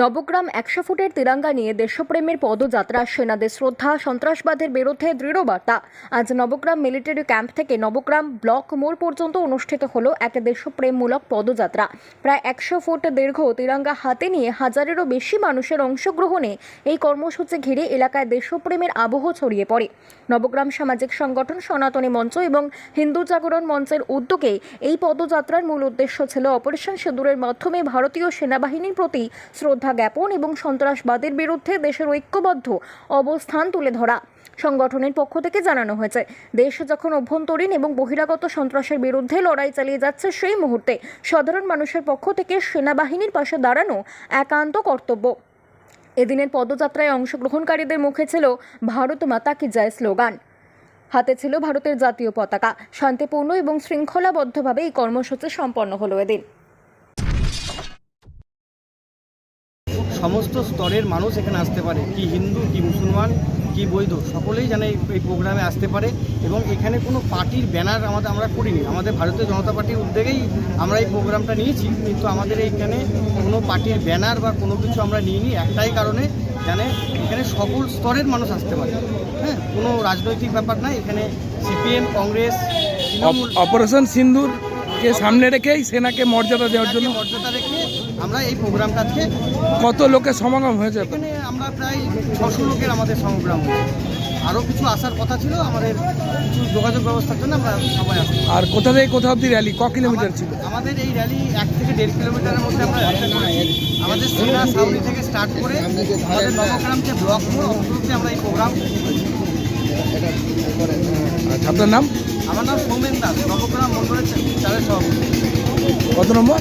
নবগ্রাম একশো ফুটের তিরঙ্গা নিয়ে দেশপ্রেমের পদযাত্রা, সেনাদের শ্রদ্ধা, সন্ত্রাসবাদের বিরুদ্ধে দৃঢ় বার্তা। আজ নবগ্রাম মিলিটারি ক্যাম্প থেকে নবগ্রাম ব্লক মোড় পর্যন্ত অনুষ্ঠিত হলো এক দেশপ্রেমমূলক পদযাত্রা। প্রায় একশো ফুট দীর্ঘ তিরঙ্গা হাতে নিয়ে হাজারেরও বেশি মানুষের অংশগ্রহণে এই কর্মসূচি ঘিরে এলাকায় দেশপ্রেমের আবহ ছড়িয়ে পড়ে। নবগ্রাম সামাজিক সংগঠন সনাতনী মঞ্চ এবং হিন্দু জাগরণ মঞ্চের উদ্যোগে এই পদযাত্রার মূল উদ্দেশ্য ছিল অপারেশন সিঁদুরের মাধ্যমে ভারতীয় সেনাবাহিনীর প্রতি শ্রদ্ধা জ্ঞাপন এবং সন্ত্রাসবাদের বিরুদ্ধে দেশের ঐক্যবদ্ধ অবস্থান তুলে ধরা। সংগঠনের পক্ষ থেকে জানানো হয়েছে, দেশ যখন অভ্যন্তরীণ এবং বহিরাগত সন্ত্রাসের বিরুদ্ধে লড়াই চালিয়ে যাচ্ছে সেই মুহূর্তে সাধারণ মানুষের পক্ষ থেকে সেনাবাহিনীর পাশে দাঁড়ানো একান্ত কর্তব্য। এদিনের পদযাত্রায় অংশগ্রহণকারীদের মুখে ছিল ভারত মাতা কি জয় স্লোগান। হাতে ছিল ভারতের জাতীয় পতাকা। শান্তিপূর্ণ এবং শৃঙ্খলাবদ্ধভাবে এই কর্মসূচি সম্পন্ন হলো এদিন। সমস্ত স্তরের মানুষ এখানে আসতে পারে। কি হিন্দু কি মুসলমান কি বৈধ সকলেই যেন এই প্রোগ্রামে আসতে পারে এবং এখানে কোনো পার্টির ব্যানার আমাদের আমরা করিনি। আমাদের ভারতীয় জনতা পার্টির উদ্যোগেই আমরা এই প্রোগ্রামটা নিয়েছি। কিন্তু আমাদের এইখানে কোনো পার্টির ব্যানার বা কোনো কিছু আমরা নিইনি। একটাই কারণে যেন এখানে সকল স্তরের মানুষ আসতে পারে। হ্যাঁ কোনো রাজনৈতিক ব্যাপার না। এখানে সিপিএম কংগ্রেস অপারেশন সিন্দুর কে সামনে রেখেই সেনাকে মর্যাদা দেওয়ার জন্য? মর্যাদা রেখে আমরা এই প্রোগ্রামটা আজকে কত লোকের সমাগম হয়েছে? এখানে আমরা প্রায় ছশো লোকের আমাদের হয়েছে। আরও কিছু আসার কথা ছিল আমাদের কিছু যোগাযোগ ব্যবস্থার জন্য আমরা সবাই আসি আর কোথা থেকে কোথা অব্দি র্যালি ক কিলোমিটার ছিল? আমাদের এই র্যালি এক থেকে দেড় কিলোমিটারের মধ্যে আমরা আমাদের সেনা সাউনি থেকে স্টার্ট করে আমাদের নবগ্রাম যে ব্লক মোড় আমরা এই প্রোগ্রাম আচ্ছা আপনার নাম? আমার নাম সৌমেন দাস নবগ্রাম মন্ডলের চারের সভাপতি। কত নম্বর?